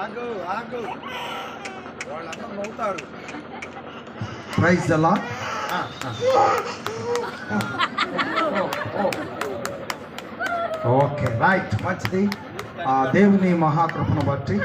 ఆగు ఆగు. వాళ్ళందరూ నవ్వుతారు. ప్రైజ్ అలా ఓకే రైట్ మంచిది ఆ దేవుని మహాకృపను బట్టి?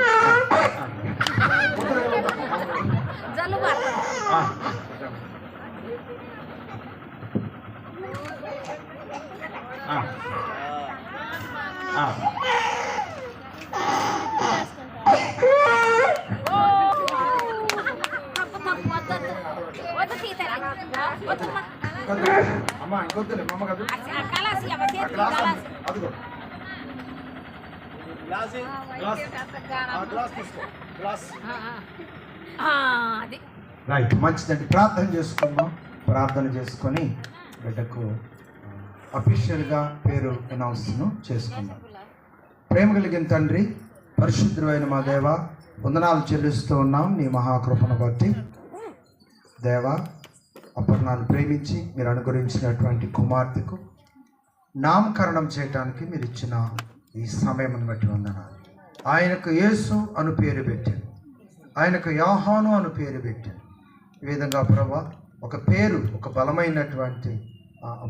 అమ్మా ఇంకొద్దులే అమ్మ కాదు. అదిగో. Glass glass. తీసుకో గ్లాస్. రైట్ మంచిదండి. ప్రార్థన చేసుకుందాం. ప్రార్థన చేసుకొని బిడ్డకు అఫీషియల్గా పేరు అనౌన్స్ను చేసుకుందాం. ప్రేమ కలిగిన తండ్రి పరిశుద్ధమైన మా దేవ వందనాలు చెల్లిస్తూ ఉన్నాం నీ మహాకృపను బట్టి. దేవ అపర్ణాన్ని ప్రేమించి మీరు అనుగ్రహించినటువంటి కుమార్తెకు నామకరణం చేయటానికి మీరు ఇచ్చిన ఈ సమయం బట్టి వందనాలు. ఆయనకు యేసు అను పేరు పెట్టాను. ఆయనకు యాహాను అను పేరు పెట్టాను. ఈ విధంగా ప్రభా ఒక పేరు ఒక బలమైనటువంటి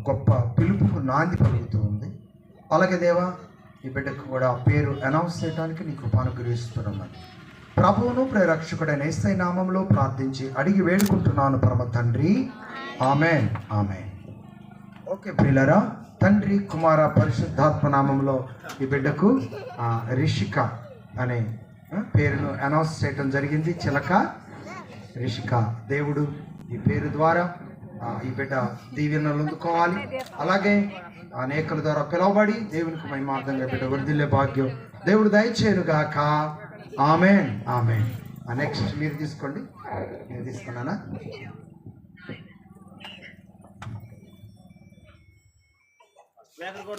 గొప్ప పిలుపుకు నాంది పలుకుతూ ఉంది. అలాగే దేవా ఈ బిడ్డకు కూడా ఆ పేరు అనౌన్స్ చేయడానికి నీ కృపాను గురిస్తున్నాను ప్రభువును ప్రేరక్షకుడైన ఏసై నామంలో ప్రార్థించి అడిగి వేడుకుంటున్నాను పరమ తండ్రి. ఆమె ఆమె ఓకే ప్రియులరా తండ్రి కుమార పరిశుద్ధాత్మ నామంలో ఈ బిడ్డకు రిషిక అనే పేరును అనౌన్స్ చేయడం జరిగింది. చిలక రిషిక దేవుడు ఈ పేరు ద్వారా ఈ బిడ్డ దీవెనలు అందుకోవాలి. అలాగే అనేకల ద్వారా పిలువబడి దేవునికి మహిమార్థంగా బిడ్డ వృద్ధిల్లే భాగ్యం. దేవుడు దయచేయను గాక ఆమెన్. ఆమెన్ నెక్స్ట్ మీరు తీసుకోండి. నేను తీసుకున్నానా?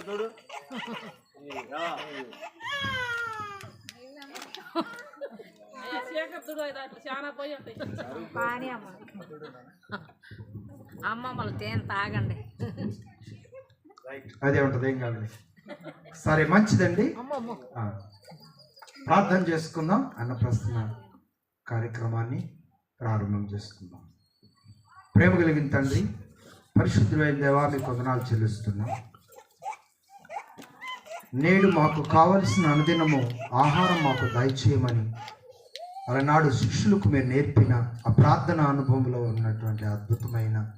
చూడు. పాని అమ్మ. అమ్మమ్మలు తేనె తాగండి. అదే ఉంటుంది ఏం కాదు. సరే మంచిదండి. ప్రార్థన చేసుకుందాం. అన్నప్రసన్న కార్యక్రమాన్ని ప్రారంభం చేసుకుందాం. ప్రేమ కలిగిన తండ్రి పరిశుద్ధులైన దేవా మీకు వందనాలు చెల్లిస్తున్నాం. నేడు మాకు కావలసిన అనుదినము ఆహారం మాకు దయచేయమని అలనాడు శిష్యులకు మీరు నేర్పిన ఆ ప్రార్థన అనుభవంలో ఉన్నటువంటి అద్భుతమైన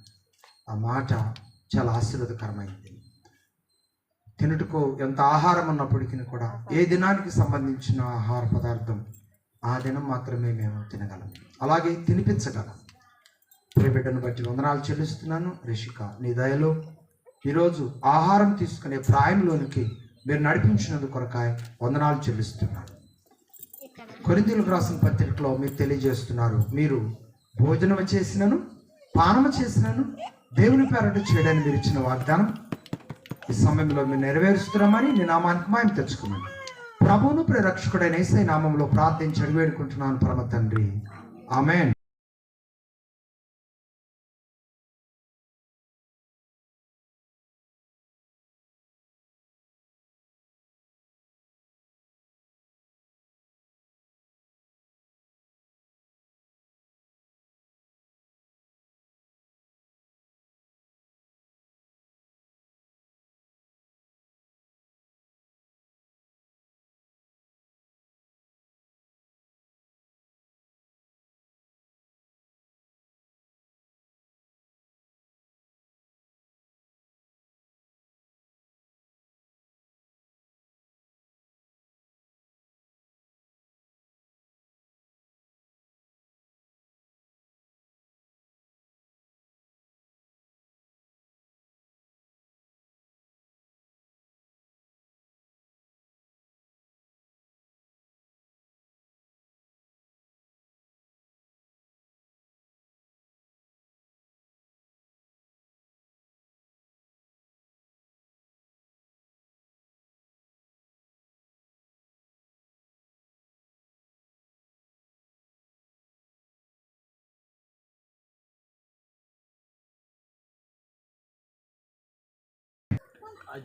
ఆ మాట చాలా ఆశీర్వదకరమైంది. తినుటకు ఎంత ఆహారం ఉన్నప్పటికీ కూడా ఏ దినానికి సంబంధించిన ఆహార పదార్థం ఆ దినం మాత్రమే మేము తినగలం అలాగే తినిపించగలం. ప్రియబిడ్డను బట్టి వందనాలు చెల్లిస్తున్నాను. రిషిక నీ దయలో ఈరోజు ఆహారం తీసుకునే ప్రాయంలోనికి మీరు నడిపించినందుకు కొరకాయ వందనాలు చెల్లిస్తున్నాను. కొరింతలకు రాసిన పత్రికలో మీరు తెలియజేస్తున్నారు. మీరు భోజనం చేసినను పానము చేసినను దేవుని పేరట చేయడానికి మీరు ఇచ్చిన వాగ్దానం ఈ సమయంలో మీరు నెరవేరుస్తున్నామని నీ నామానికి మాయం తెచ్చుకున్నాను. ప్రభువును ప్రేరక్షకుడైన ఏసై నామంలో ప్రార్థించి అడిగి వేడుకుంటున్నాను పరమ తండ్రి. ఆమెన్.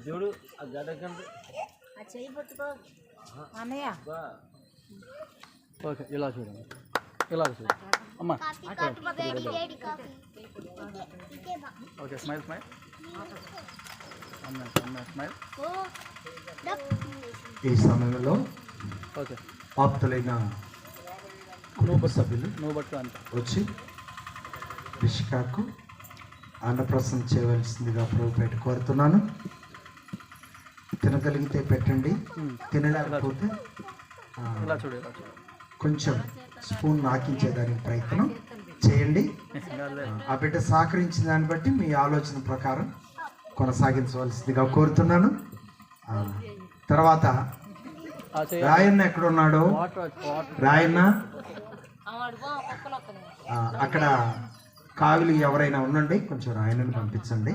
చూడు ఆ గడ్డ చెయ్యి పట్టుకో. అన్నయ్య. ఓకే ఇలా చూడండి. ఇలా చూడండి. అమ్మా. Okay smile smile. స్మైల్. ఈ సమయంలో ఓకే. ఆప్తులైన కుటుంబ సభ్యులు నువ్వు పట్టుకో అంత. వచ్చి రిషికాకు అన్నప్రసన్న చేయవలసిందిగా ప్రభుపేట కోరుతున్నాను. తినగలిగితే పెట్టండి. తినలేకపోతే కొంచెం స్పూన్ నాకించేదానికి ప్రయత్నం చేయండి. ఆ బిడ్డ సహకరించిన దాన్ని బట్టి మీ ఆలోచన ప్రకారం కొనసాగించవలసిందిగా కోరుతున్నాను. తర్వాత రాయన్న ఎక్కడున్నాడో? Water water. రాయన్న? అక్కడ కావిలి ఎవరైనా ఉండండి కొంచెం రాయనని పంపించండి.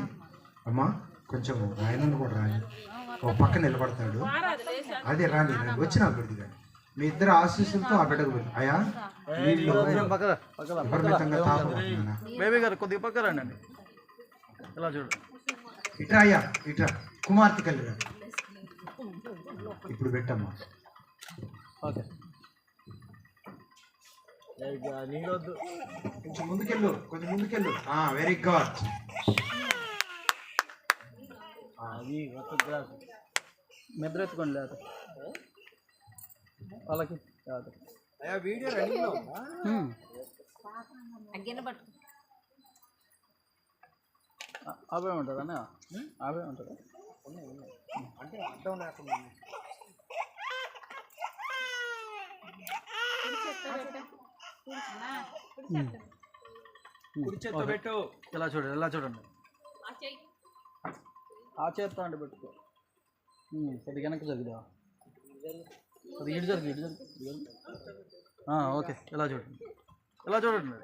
అమ్మా కొంచెం రాయనని కూడా రాని ఓ పక్క నిలబడతాడు. అదే రాని రాని వచ్చిన అభివృద్ధి కానీ. మీ ఇద్దరు ఆశీస్సులతో ఆ బిడ్డకు వెళ్ళి అయ్యా నీళ్ళు పక్కన పక్కన విపరీతంగా బేబీ గారు కొద్దిగా పక్క రండి ఇలా చూడు. ఇట్రా అయ్యా ఇట్రా కుమార్తె కల్లిరా ఇప్పుడు పెట్టమ్మా. ఓకే. కొంచెం ముందుకెళ్ళు కొంచెం ముందుకెళ్ళు. వెరీ గుడ్ నిద్ర ఎత్తుకోండి లేదు వాళ్ళకి కాదు. వీడియో. అగ్గిన పట్టు. అవే ఉంటుంది అన్న అవే ఉంటుంది అంటే అడ్డం లేకుండా ఉంది. కుడి చేత్తో పెట్టు. ఇలా చూడండి ఇలా చూడండి. ఆ చేత్తో అంటే పెట్టుకో. కొద్దిగా వెనక్కి జరుగుదా అది ఇటు జరుగు ఇటు జరుగు ఓకే ఇలా చూడండి. ఇలా చూడండి.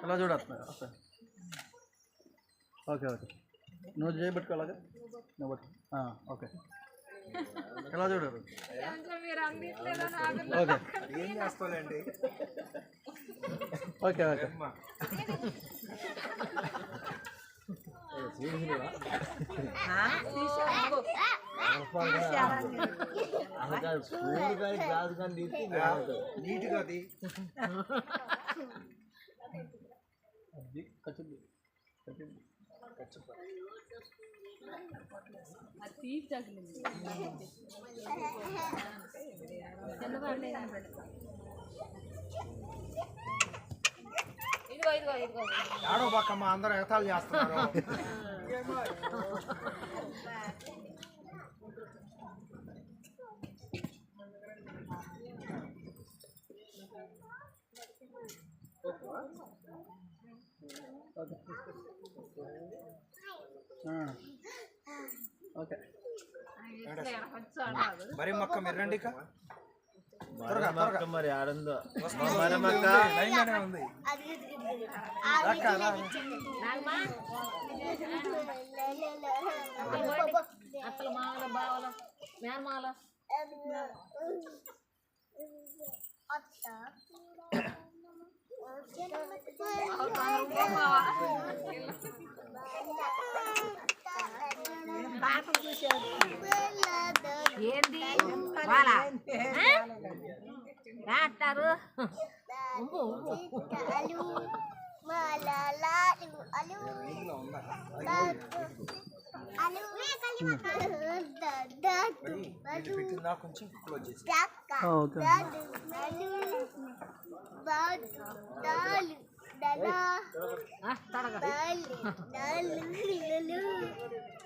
ఇలా చూడొస్తున్నారు వస్తాయి ఓకే ఓకే. నువ్వు చేయబెట్టుకోవాలాగా నువ్వు ఓకే. ఎలా చూడరు ఓకే. Okay okay. నీట్గా అది కచ్చింది కచ్చింది ఇదిగో ఇదిగో ఇదిగో. ఆడో పక్కమ్మ అందరూ ఎగతాలు చేస్తున్నారు. ఓకే. మరి మొక్క మీరు రండి మరి ఆడందో? అత్తలు మామల బావల మేనమాల ఏంది? వాళ్ళ అంటారు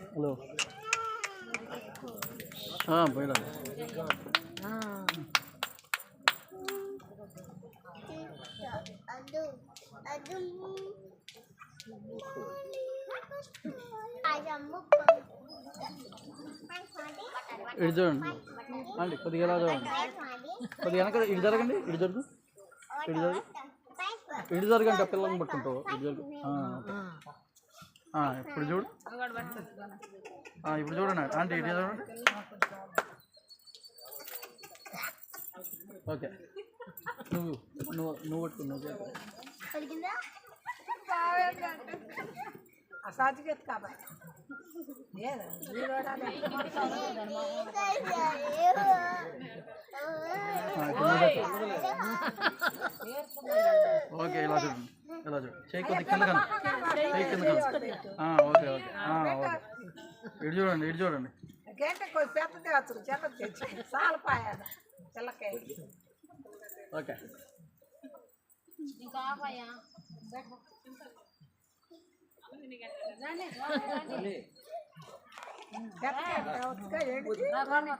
హలో. ఆ, పోయినా ఇటు చూడండి. అండి కొద్దిగా ఎలా చూడండి. కొద్దిగా వెనక ఇటు జరగండి ఇటు జరుగు. ఇటు జరుగు. ఇటు జరగండి పిల్లల్ని పట్టుకుంటావు. ఇటు జరుగు. ఇప్పుడు చూడు. ఇప్పుడు చూడండి. ఆంటీ ఇటు చూడండి. ఓకే. నువ్వు నువ్వు నువ్వు నువ్వు ఓకే ఇలా చూడండి ఇలా చూడండి. చేయి కొద్ది కింద చేయి కింద ఓకే ఓకే. ఆ, ఓకే. ఇటు చూడండి ఇటు చూడండి. గంట కొంచెం పెద్ద చిన్న తెచ్చు. చాలా పాయాలి. పిల్లకాయ ఓకే. ఇంకా